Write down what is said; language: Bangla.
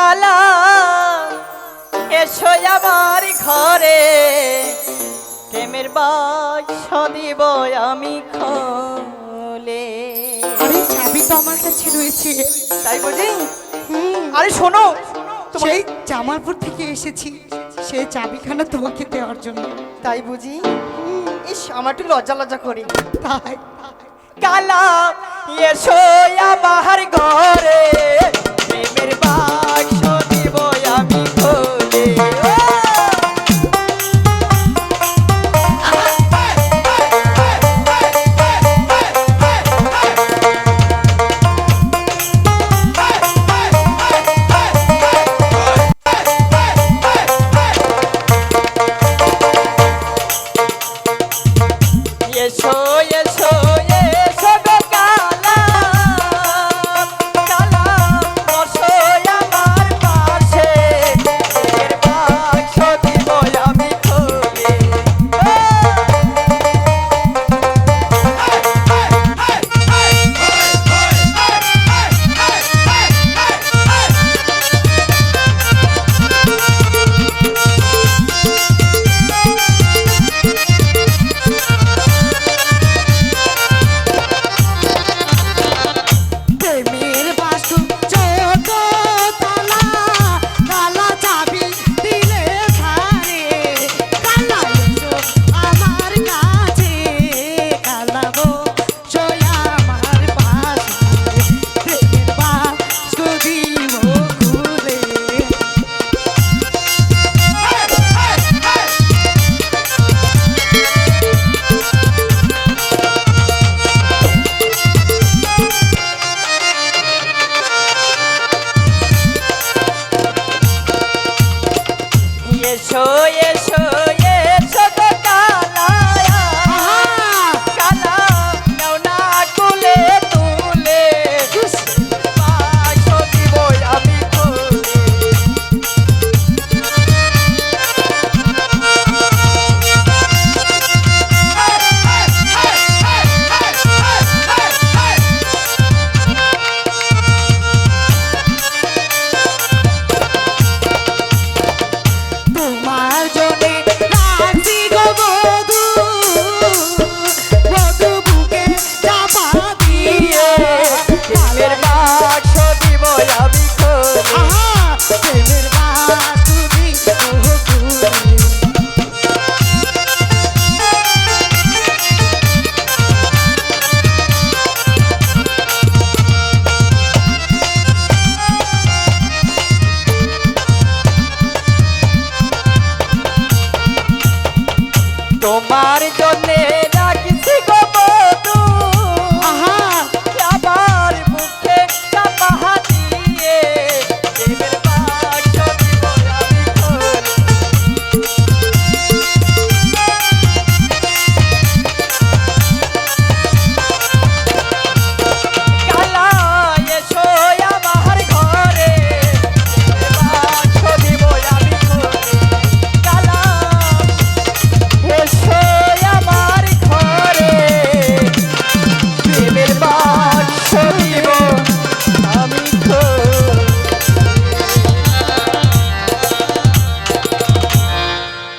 কালা এসো আমার ঘরে। প্রেমের বাক্স দিব আমি খোলে। আরে চাবি তো আমার কাছে রয়েছে। তাই বুঝি আরে শোনো সেই জামালপুর থেকে এসেছি। সেই চাবিখানা তোমাকে দেওয়ার জন্য। তাই বুঝি? ইস আমার একটু লজ্জা লজ্জা করি। তাই কালা এসো আমার ঘরে। এসো এসো। Whoa. তার জন্যে ডাকছি গো